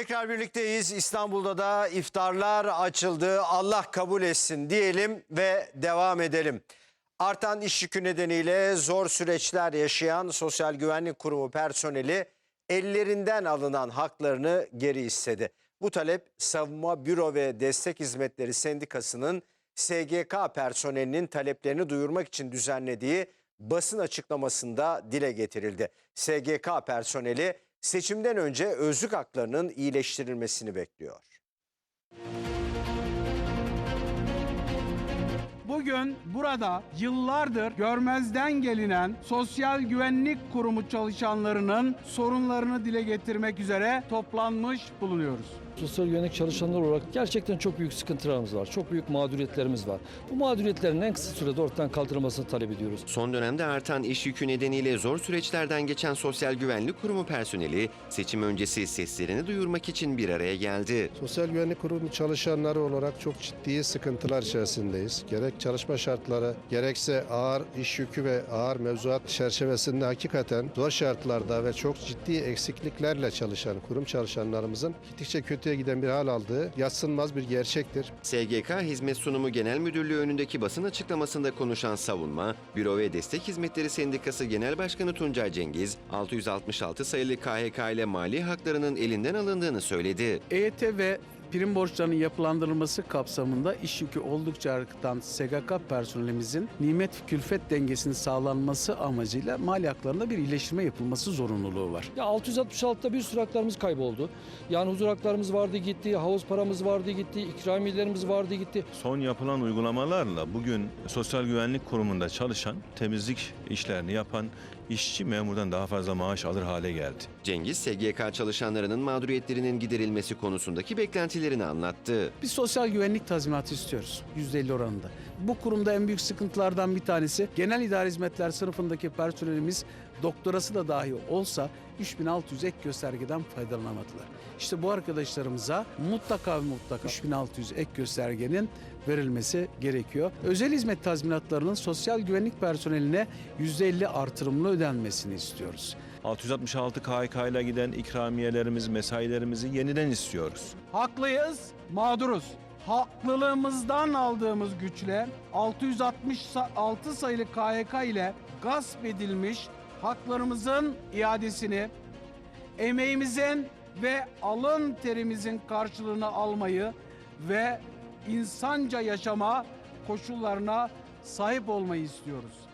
Tekrar birlikteyiz. İstanbul'da da iftarlar açıldı. Allah kabul etsin diyelim ve devam edelim. Artan iş yükü nedeniyle zor süreçler yaşayan Sosyal Güvenlik Kurumu personeli ellerinden alınan haklarını geri istedi. Bu talep Savunma Büro ve Destek Hizmetleri Sendikası'nın SGK personelinin taleplerini duyurmak için düzenlediği basın açıklamasında dile getirildi. SGK personeli seçimden önce özlük haklarının iyileştirilmesini bekliyor. Bugün burada yıllardır görmezden gelinen Sosyal Güvenlik Kurumu çalışanlarının sorunlarını dile getirmek üzere toplanmış bulunuyoruz. Sosyal güvenlik çalışanları olarak gerçekten çok büyük sıkıntılarımız var. Çok büyük mağduriyetlerimiz var. Bu mağduriyetlerin en kısa sürede ortadan kaldırılmasını talep ediyoruz. Son dönemde artan iş yükü nedeniyle zor süreçlerden geçen Sosyal Güvenlik Kurumu personeli seçim öncesi seslerini duyurmak için bir araya geldi. Sosyal Güvenlik Kurumu çalışanları olarak çok ciddi sıkıntılar içerisindeyiz. Gerek çalışma şartları, gerekse ağır iş yükü ve ağır mevzuat çerçevesinde hakikaten zor şartlarda ve çok ciddi eksikliklerle çalışan kurum çalışanlarımızın gittikçe kötüye giden bir hal aldığı yatsınmaz bir gerçektir. SGK Hizmet Sunumu Genel Müdürlüğü önündeki basın açıklamasında konuşan Savunma, Büro ve Destek Hizmetleri Sendikası Genel Başkanı Tuncay Cengiz, 666 sayılı KHK ile mali haklarının elinden alındığını söyledi. EYT ve prim borçlarının yapılandırılması kapsamında iş yükü oldukça artan SGK personelimizin nimet külfet dengesinin sağlanması amacıyla mali haklarında bir iyileştirme yapılması zorunluluğu var. Ya 666'da bir sürü haklarımız kayboldu. Yani huzur haklarımız vardı gitti, havuz paramız vardı gitti, ikramiyelerimiz vardı gitti. Son yapılan uygulamalarla bugün Sosyal Güvenlik Kurumu'nda çalışan, temizlik işlerini yapan işçi memurdan daha fazla maaş alır hale geldi. Cengiz, SGK çalışanlarının mağduriyetlerinin giderilmesi konusundaki beklentilerini anlattı. Biz sosyal güvenlik tazminatı istiyoruz %50 oranında. Bu kurumda en büyük sıkıntılardan bir tanesi genel idare hizmetler sınıfındaki personelimiz doktorası da dahi olsa 3600 ek göstergeden faydalanamadılar. İşte bu arkadaşlarımıza mutlaka ve mutlaka 3600 ek göstergenin verilmesi gerekiyor. Özel hizmet tazminatlarının sosyal güvenlik personeline %50 artırımlı ödenmesini istiyoruz. 666 KHK ile giden ikramiyelerimiz, mesailerimizi yeniden istiyoruz. Haklıyız, mağduruz. Haklılığımızdan aldığımız güçle 666 sayılı KYK ile gasp edilmiş haklarımızın iadesini, emeğimizin ve alın terimizin karşılığını almayı ve insanca yaşama koşullarına sahip olmayı istiyoruz.